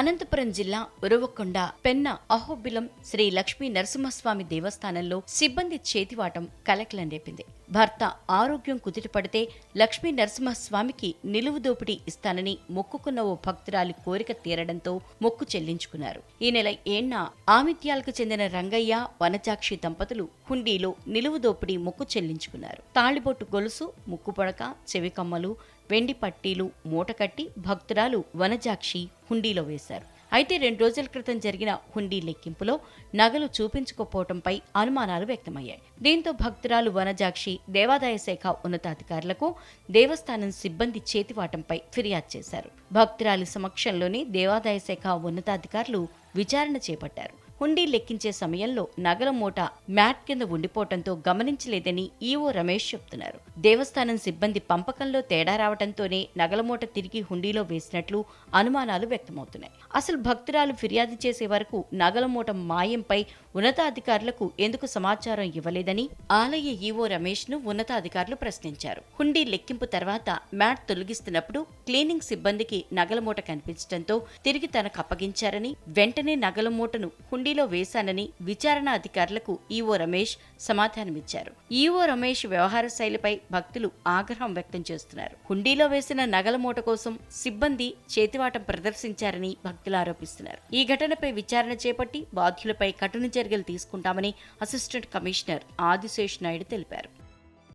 అనంతపురం జిల్లా ఉరవకొండ పెన్న అహోబిలం శ్రీ లక్ష్మీ నరసింహస్వామి దేవస్థానంలో సిబ్బంది చేతివాటం కలకలం రేపింది. భర్త ఆరోగ్యం కుదిటిపడితే లక్ష్మీ నరసింహస్వామికి నిలువు దోపిడీ ఇస్తానని మొక్కుకున్న ఓ భక్తురాలి కోరిక తీరడంతో మొక్కు చెల్లించుకున్నారు. ఈ నెల ఏళ్న ఆమిత్యాలకు చెందిన రంగయ్య వనజాక్షి దంపతులు హుండీలో నిలువు దోపిడీ మొక్కు చెల్లించుకున్నారు. తాళిబొట్టు గొలుసు ముక్కుపడక చెవికమ్మలు వెండి పట్టీలు మూటకట్టి భక్తురాలు వనజాక్షి హుండీలో వేశారు. అయితే రెండు రోజుల క్రితం జరిగిన హుండీ లెక్కింపులో నగలు చూపించుకోపోవడంపై అనుమానాలు వ్యక్తమయ్యాయి. దీంతో భక్తురాలు వనజాక్షి దేవాదాయ శాఖ ఉన్నతాధికారులకు దేవస్థానం సిబ్బంది చేతివాటంపై ఫిర్యాదు చేశారు. భక్తురాలి సమక్షంలోనే దేవాదాయ శాఖ ఉన్నతాధికారులు విచారణ చేపట్టారు. హుండీ లెక్కించే సమయంలో నగల మూట మ్యాట్ కింద ఉండిపోవటంతో గమనించలేదని ఈవో రమేష్ చెప్తున్నారు. దేవస్థానం సిబ్బంది పంపకంలో తేడా రావడంతోనే నగల మూట తిరిగి హుండీలో వేసినట్లు అనుమానాలు వ్యక్తమవుతున్నాయి. అసలు భక్తురాలు ఫిర్యాదు చేసే వరకు నగల మూట మాయంపై ఉన్నతాధికారులకు ఎందుకు సమాచారం ఇవ్వలేదని ఆలయ ఈవో రమేష్ను ఉన్నతాధికారులు ప్రశ్నించారు. హుండీ లెక్కింపు తర్వాత మ్యాట్ తొలగిస్తున్నప్పుడు క్లీనింగ్ సిబ్బందికి నగల మూట కనిపించడంతో తిరిగి తనకు అప్పగించారని వెంటనే నగల మూటను హుండీ హుండీలో వేశానని విచారణ అధికారులకు ఈవో రమేష్ సమాధానమిచ్చారు. ఈవో రమేష్ వ్యవహార శైలిపై భక్తులు ఆగ్రహం వ్యక్తం చేస్తున్నారు. హుండీలో వేసిన నగల మూట కోసం సిబ్బంది చేతివాటం ప్రదర్శించారని భక్తులు ఆరోపిస్తున్నారు. ఈ ఘటనపై విచారణ చేపట్టి బాధ్యులపై కఠిన చర్యలు తీసుకుంటామని అసిస్టెంట్ కమిషనర్ ఆదిశేష్ నాయుడు తెలిపారు.